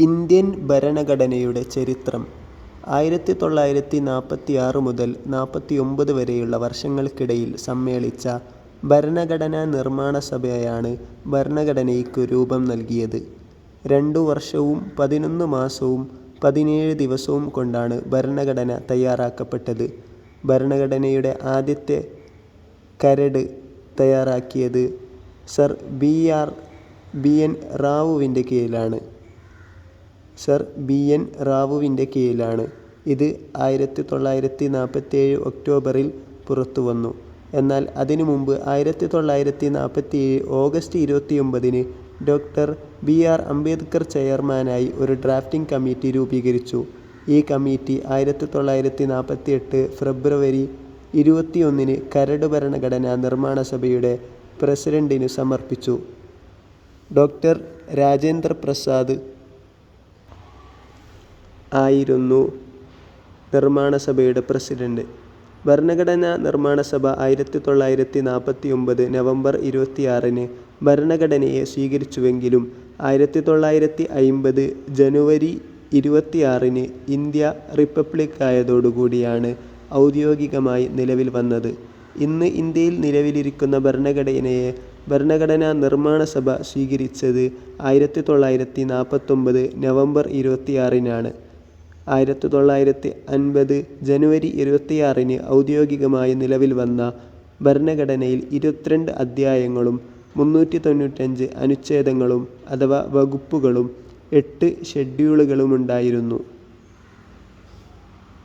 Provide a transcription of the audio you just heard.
Indian ഭരണഘടനയുടെ ചരിത്രം ആയിരത്തി തൊള്ളായിരത്തി നാൽപ്പത്തിയാറ് മുതൽ നാൽപ്പത്തിയൊമ്പത് വരെയുള്ള വർഷങ്ങൾക്കിടയിൽ സമ്മേളിച്ച ഭരണഘടനാ നിർമ്മാണ സഭയാണ് ഭരണഘടനയ്ക്കു രൂപം നൽകിയത്. രണ്ടു വർഷവും പതിനൊന്ന് മാസവും പതിനേഴ് ദിവസവും കൊണ്ടാണ് ഭരണഘടന തയ്യാറാക്കപ്പെട്ടത്. ഭരണഘടനയുടെ ആദ്യത്തെ കരട് തയ്യാറാക്കിയത് സർ ബി. ആർ. എൻ. റാവുവിന്റെ കീഴിലാണ്. Sir B. എൻ. റാവുവിന്റെ കീഴിലാണ്. ഇത് ആയിരത്തി തൊള്ളായിരത്തി നാൽപ്പത്തിയേഴ് ഒക്ടോബറിൽ പുറത്തുവന്നു. എന്നാൽ അതിനു മുമ്പ് ആയിരത്തി തൊള്ളായിരത്തി നാൽപ്പത്തിയേഴ് ഓഗസ്റ്റ് ഇരുപത്തിയൊമ്പതിന് ഡോക്ടർ ബി. ആർ. അംബേദ്കർ ചെയർമാനായി ഒരു ഡ്രാഫ്റ്റിംഗ് കമ്മിറ്റി രൂപീകരിച്ചു. ഈ കമ്മിറ്റി ആയിരത്തി തൊള്ളായിരത്തി നാൽപ്പത്തിയെട്ട് ഫെബ്രുവരി ഇരുപത്തിയൊന്നിന് കരട് ഭരണഘടനാ നിർമ്മാണ സഭയുടെ പ്രസിഡന്റിനു സമർപ്പിച്ചു. ഡോക്ടർ രാജേന്ദ്ര പ്രസാദ് ആയിരുന്നു നിർമ്മാണ സഭയുടെ പ്രസിഡന്റ്. ഭരണഘടനാ നിർമ്മാണ സഭ ആയിരത്തി തൊള്ളായിരത്തി നാൽപ്പത്തിയൊമ്പത് നവംബർ ഇരുപത്തിയാറിന് ഭരണഘടനയെ സ്വീകരിച്ചുവെങ്കിലും ആയിരത്തി തൊള്ളായിരത്തി അയിമ്പത് ജനുവരി ഇരുപത്തിയാറിന് ഇന്ത്യ റിപ്പബ്ലിക്കായതോടുകൂടിയാണ് ഔദ്യോഗികമായി നിലവിൽ വന്നത്. ഇന്ന് ഇന്ത്യയിൽ നിലവിലിരിക്കുന്ന ഭരണഘടനയെ ഭരണഘടനാ നിർമ്മാണ സഭ സ്വീകരിച്ചത് ആയിരത്തി തൊള്ളായിരത്തി നാൽപ്പത്തൊമ്പത് നവംബർ ഇരുപത്തിയാറിനാണ്. ആയിരത്തി തൊള്ളായിരത്തി അൻപത് ജനുവരി ഇരുപത്തിയാറിന് ഔദ്യോഗികമായി നിലവിൽ വന്ന ഭരണഘടനയിൽ ഇരുപത്തിരണ്ട് അധ്യായങ്ങളും മുന്നൂറ്റി തൊണ്ണൂറ്റഞ്ച് അനുച്ഛേദങ്ങളും അഥവാ വകുപ്പുകളും എട്ട് ഷെഡ്യൂളുകളുമുണ്ടായിരുന്നു.